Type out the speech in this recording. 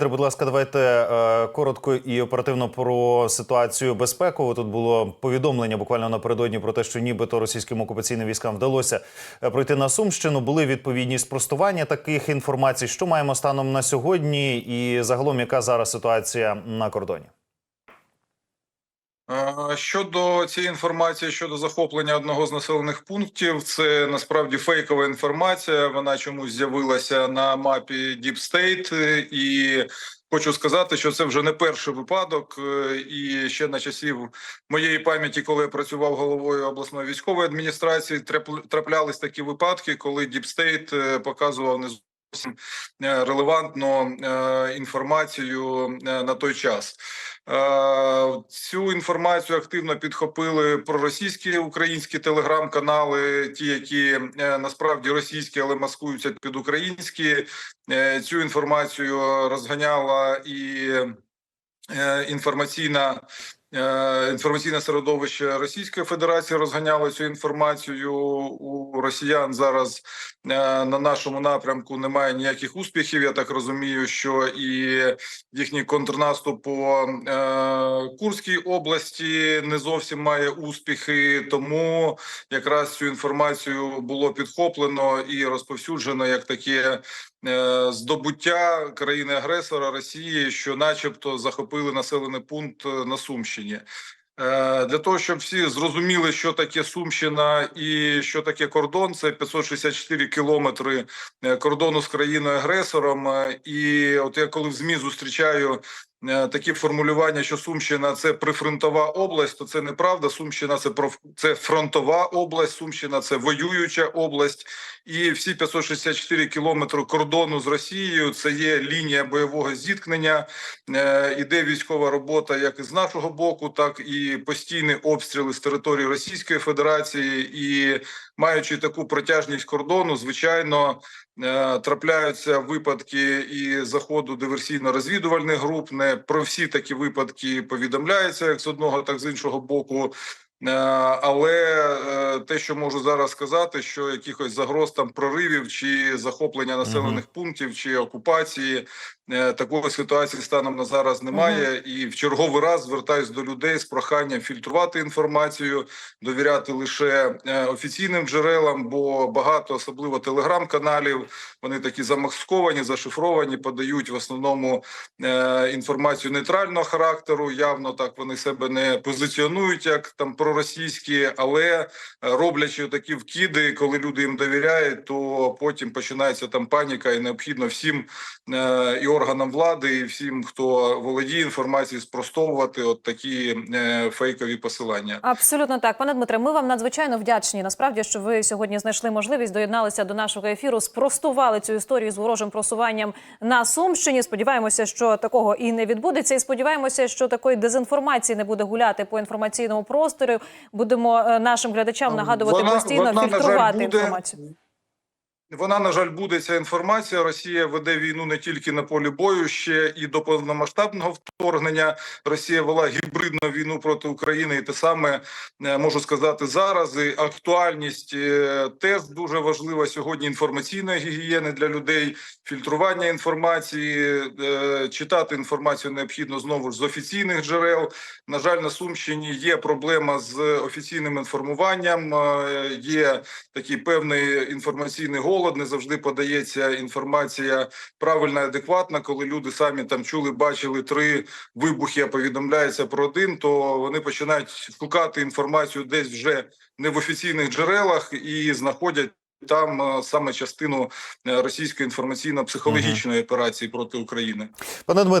Будь ласка, давайте е, коротко і оперативно про ситуацію безпекову. Тут було повідомлення буквально напередодні про те, що нібито російським окупаційним військам вдалося е, пройти на Сумщину. Були відповідні спростування таких інформацій. Що маємо станом на сьогодні, і загалом яка зараз ситуація на кордоні? Щодо цієї інформації щодо захоплення одного з населених пунктів, це насправді фейкова інформація. Вона чомусь з'явилася на мапі Deep State. і хочу сказати, що це вже не перший випадок. І ще на часів моєї пам'яті, коли я працював головою обласної військової адміністрації, траплялись такі випадки, коли Deep State е, показував не зовсім е, релевантну е, інформацію на той час. Цю інформацію активно підхопили проросійські українські телеграм-канали, ті, які е, насправді російські, але маскуються під українські. Е, Цю інформацію розганяла і е, інформаційна. Е, Інформаційне середовище Російської Федерації розганяло цю інформацію. У росіян зараз е, на нашому напрямку немає ніяких успіхів. Я так розумію, що і їхній контрнаступ по е, Курській області не зовсім має успіхи, тому якраз цю інформацію було підхоплено і розповсюджено як таке здобуття країни-агресора Росії, що, начебто, захопили населений пункт на Сумщині. Е, Для того щоб всі зрозуміли, що таке Сумщина і що таке кордон, це 564 кілометри е, кордону з країною агресором. Е, І от я коли в змі зустрічаю такі формулювання, що Сумщина це прифронтова область, то це неправда. Сумщина це проф- це фронтова область, Сумщина це воююча область, і всі 564 кілометри кордону з Росією це є лінія бойового зіткнення. Е, Іде військова робота як із нашого боку, так і постійні обстріли з території Російської Федерації. І маючи таку протяжність кордону, звичайно, е, трапляються випадки і заходу диверсійно-розвідувальних груп. Не про всі такі випадки повідомляється як з одного, так з іншого боку. Е, Але е, те, що можу зараз сказати, що якихось загроз там проривів чи захоплення населених пунктів чи окупації е, такої ситуації станом на зараз немає. І в черговий раз звертаюсь до людей з проханням фільтрувати інформацію, довіряти лише офіційним джерелам, бо багато, особливо телеграм-каналів, вони такі замасковані, зашифровані, подають в основному інформацію нейтрального характеру. Явно так вони себе не позиціонують як там проросійські, але е, роблячи такі вкиди, коли люди їм довіряють, то потім починається там паніка, і необхідно всім е, і органам влади, і всім, хто володіє інформацією, спростовувати от такі е, фейкові посилання. Абсолютно так, пане Дмитре. Ми вам надзвичайно вдячні. Насправді, що ви сьогодні знайшли можливість доєдналися до нашого ефіру, спростували цю історію з ворожим просуванням на Сумщині. Сподіваємося, що такого і не відбудеться. І сподіваємося, що такої дезінформації не буде гуляти по інформаційному просторі. Будемо е, нашим глядачам нагадувати Вона- постійно вона, на жаль, фільтрувати буде. інформацію. Вона на жаль буде ця інформація. Росія веде війну не тільки на полі бою, ще і до повномасштабного вторгнення. Росія вела гібридну війну проти України, і те саме е, можу сказати зараз. І актуальність е, теж дуже важлива сьогодні. Інформаційної гігієни для людей, фільтрування інформації, е, читати інформацію необхідно знову ж з офіційних джерел. На жаль, на Сумщині є проблема з офіційним інформуванням. Є такий певний інформаційний голод. Не завжди подається інформація правильна, адекватна. Коли люди самі там чули, бачили три вибухи, а повідомляється про один, то вони починають шукати інформацію десь вже не в офіційних джерелах і знаходять. Там е, саме частину е, російської інформаційно-психологічної операції проти України. Пане Дмитре.